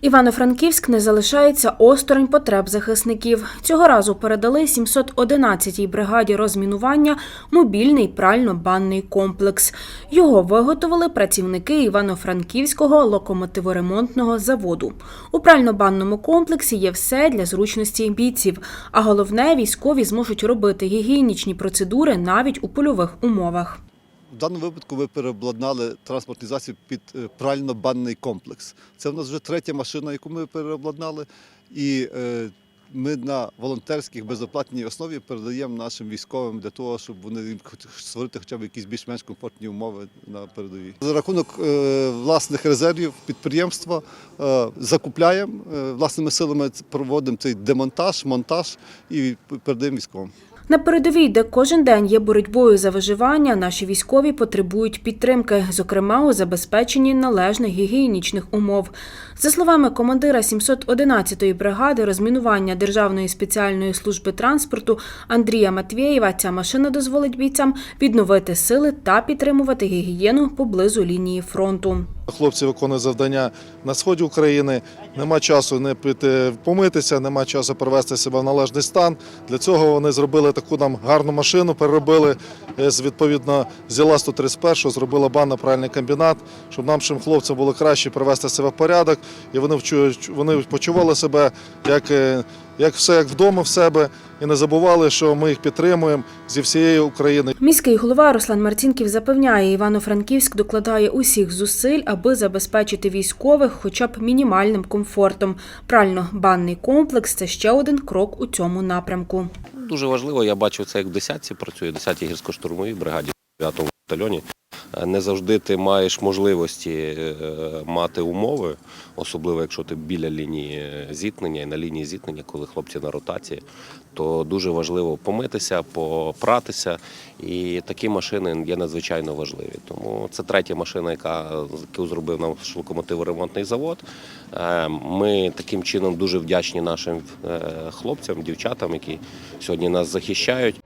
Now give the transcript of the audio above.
Івано-Франківськ не залишається осторонь потреб захисників. Цього разу передали 711-й бригаді розмінування мобільний прально-банний комплекс. Його виготовили працівники Івано-Франківського локомотиворемонтного заводу. У прально-банному комплексі є все для зручності бійців, а головне, військові зможуть робити гігієнічні процедури навіть у польових умовах. В даному випадку ви переобладнали транспортний засіб під е, прально-банний комплекс. Це в нас вже третя машина, яку ми переобладнали. І е, ми на волонтерських безоплатній основі передаємо нашим військовим для того, щоб вони створити хоча б якісь більш-менш комфортні умови на передовій. За рахунок е, власних резервів підприємства закупляємо власними силами, проводимо цей демонтаж, монтаж і передаємо військовим. На передовій, де кожен день є боротьбою за виживання, наші військові потребують підтримки, зокрема у забезпеченні належних гігієнічних умов. За словами командира 711-ї бригади розмінування Державної спеціальної служби транспорту Андрія Матвєєва, ця машина дозволить бійцям відновити сили та підтримувати гігієну поблизу лінії фронту. Хлопці виконують завдання на сході України. Нема часу не піти помитися, нема часу привести себе в належний стан. Для цього вони зробили таку нам гарну машину, переробили е, з відповідно з ІЛА 131, зробили банно пральний комбінат, щоб нашим хлопцям було краще привести себе в порядок, і вони вони почували себе як, е, як все як вдома в себе, і не забували, що ми їх підтримуємо зі всієї України. Міський голова Руслан Марцінків запевняє, Івано-Франківськ докладає усіх зусиль, аби забезпечити військових хоча б мінімальним комфортом. Прально-банний комплекс це ще один крок у цьому напрямку. Дуже важливо, я бачив це як в десятці працює, 10-й гірсько-штурмовій бригаді, 9-му батальйоні. Е, Не завжди ти маєш можливості е, мати умови, особливо якщо ти біля лінії зіткнення і на лінії зіткнення, коли хлопці на ротації, то дуже важливо помитися, попратися. І такі машини є надзвичайно важливі. Тому це третя машина, яка яку зробив наш локомотиворемонтний завод. Е, Ми таким чином дуже вдячні нашим хлопцям, дівчатам, які сьогодні нас захищають.